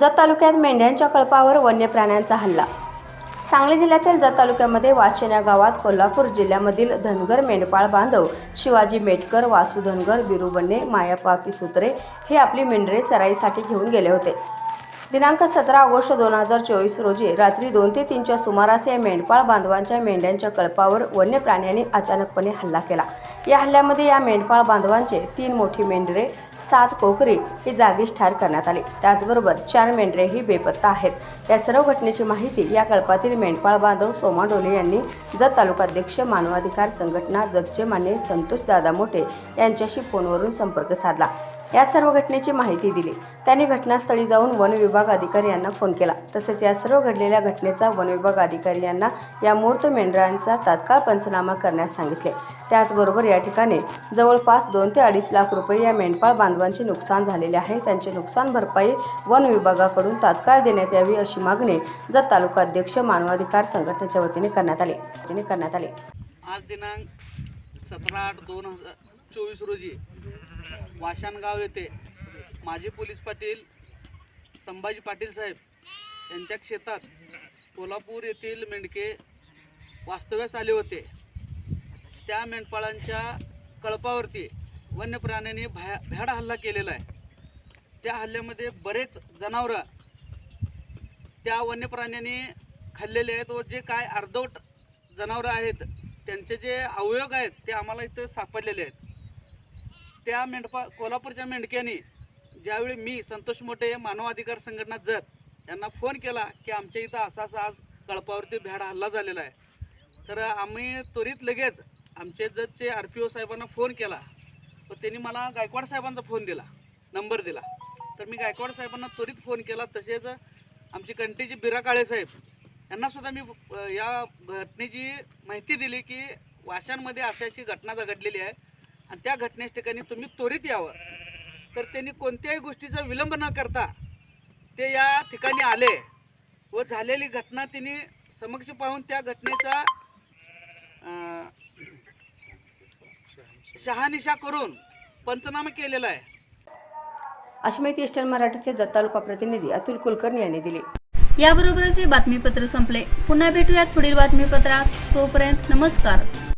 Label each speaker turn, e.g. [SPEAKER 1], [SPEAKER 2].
[SPEAKER 1] जत तालुक्यात मेंढ्यांच्या कळपावर वन्य प्राण्यांचा हल्ला. सांगली जिल्ह्यातील जत तालुक्यामध्ये वाचेन या गावात कोल्हापूर जिल्ह्यामधील धनगर मेंढपाळ बांधव शिवाजी मेटकर वासू धनगर बिरुबन्ने बन्ने पिसुत्रे हे आपली मेंढरे चराईसाठी घेऊन गेले होते. दिनांक सतरा ऑगस्ट दोन हजार चोवीस रोजी रात्री दोन ते तीनच्या सुमारास या मेंढपाळ बांधवांच्या मेंढ्यांच्या कळपावर वन्य प्राण्यांनी अचानकपणे हल्ला केला. या हल्ल्यामध्ये या मेंढपाळ बांधवांचे तीन मोठी मेंढरे सात कोकरी ही जागीच ठार करण्यात आली. त्याचबरोबर चार मेंढरेही बेपत्ता आहेत. या सर्व घटनेची माहिती या कळपातील मेंढपाळ बांधव सोमा डोले यांनी जत तालुकाध्यक्ष मानवाधिकार संघटना जतचे मान्य संतोष दादा मोठे यांच्याशी फोनवरून संपर्क साधला. या सर्व घटनेची माहिती दिली. त्यांनी घटनास्थळी जाऊन वन विभाग अधिकारी यांना फोन केला. तसेच या सर्व घडलेल्या घटनेचा वन विभाग अधिकारी यांना या मूर्त मेंढरांचा तात्काळ पंचनामा करण्यास सांगितले. त्याचबरोबर या ठिकाणी जवळपास दोन ते अडीच लाख रुपये या मेंढपाळ बांधवांचे नुकसान झालेले आहे. त्यांचे नुकसान भरपाई वन विभागाकडून तात्काळ देण्यात यावी अशी मागणी जत तालुका अध्यक्ष मानवाधिकार संघटनेच्या वतीने करण्यात आली. करण्यात आली.
[SPEAKER 2] आज दिनांक सतरा आठ दोन हजार चोवीस रोजी वाशानगाव येथे माजी पोलीस पाटील संभाजी पाटील साहेब यांच्या शेतात कोल्हापूर येथील मेंढके वास्तव्यास आले होते. त्या मेंढपाळांच्या कळपावरती वन्य प्राण्यांनी भया भ्याड हल्ला केलेला आहे. त्या हल्ल्यामध्ये बरेच जनावरं त्या वन्य प्राण्यांनी खाल्लेले आहेत व जे काय अर्धवट जनावरं आहेत त्यांचे जे अवयव आहेत ते आम्हाला इथं सापडलेले आहेत. त्या मेंढपा कोल्हापूरच्या मेंढक्यानी ज्यावेळी मी संतोष मोठे मानवाधिकार संघटना जत यांना फोन केला की आमच्या इथं असा असा आज कळपावरती भ्याड हल्ला झालेला आहे. तर आम्ही त्वरित लगेच आमचे जतचे आर पी ओ साहेबांना फोन केला. व त्यांनी मला गायकवाड साहेबांचा फोन दिला नंबर दिला. तर मी गायकवाड साहेबांना त्वरित फोन केला. तसेच आमची कंटीचे बिरा काळे साहेब यांनासुद्धा मी या घटनेची माहिती दिली की वाशांमध्ये अशी अशी घटना घडलेली आहे. आणि त्या घटनेच्या ठिकाणी तुम्ही त्वरित यावं. तर त्यांनी कोणत्याही गोष्टीचा विलंब न करता ते या ठिकाणी आले व झालेली घटना त्यांनी समक्ष पाहून त्या घटनेचा अ, शहानिशा करून पंचनामा केलेला आहे.
[SPEAKER 1] अशी माहिती ईस्टर्न मराठीचे जत तालुका प्रतिनिधी अतुल कुलकर्णी यांनी दिली.
[SPEAKER 3] याबरोबरच हे बातमीपत्र संपले. पुन्हा भेटूयात पुढील बातमीपत्रात. तोपर्यंत नमस्कार.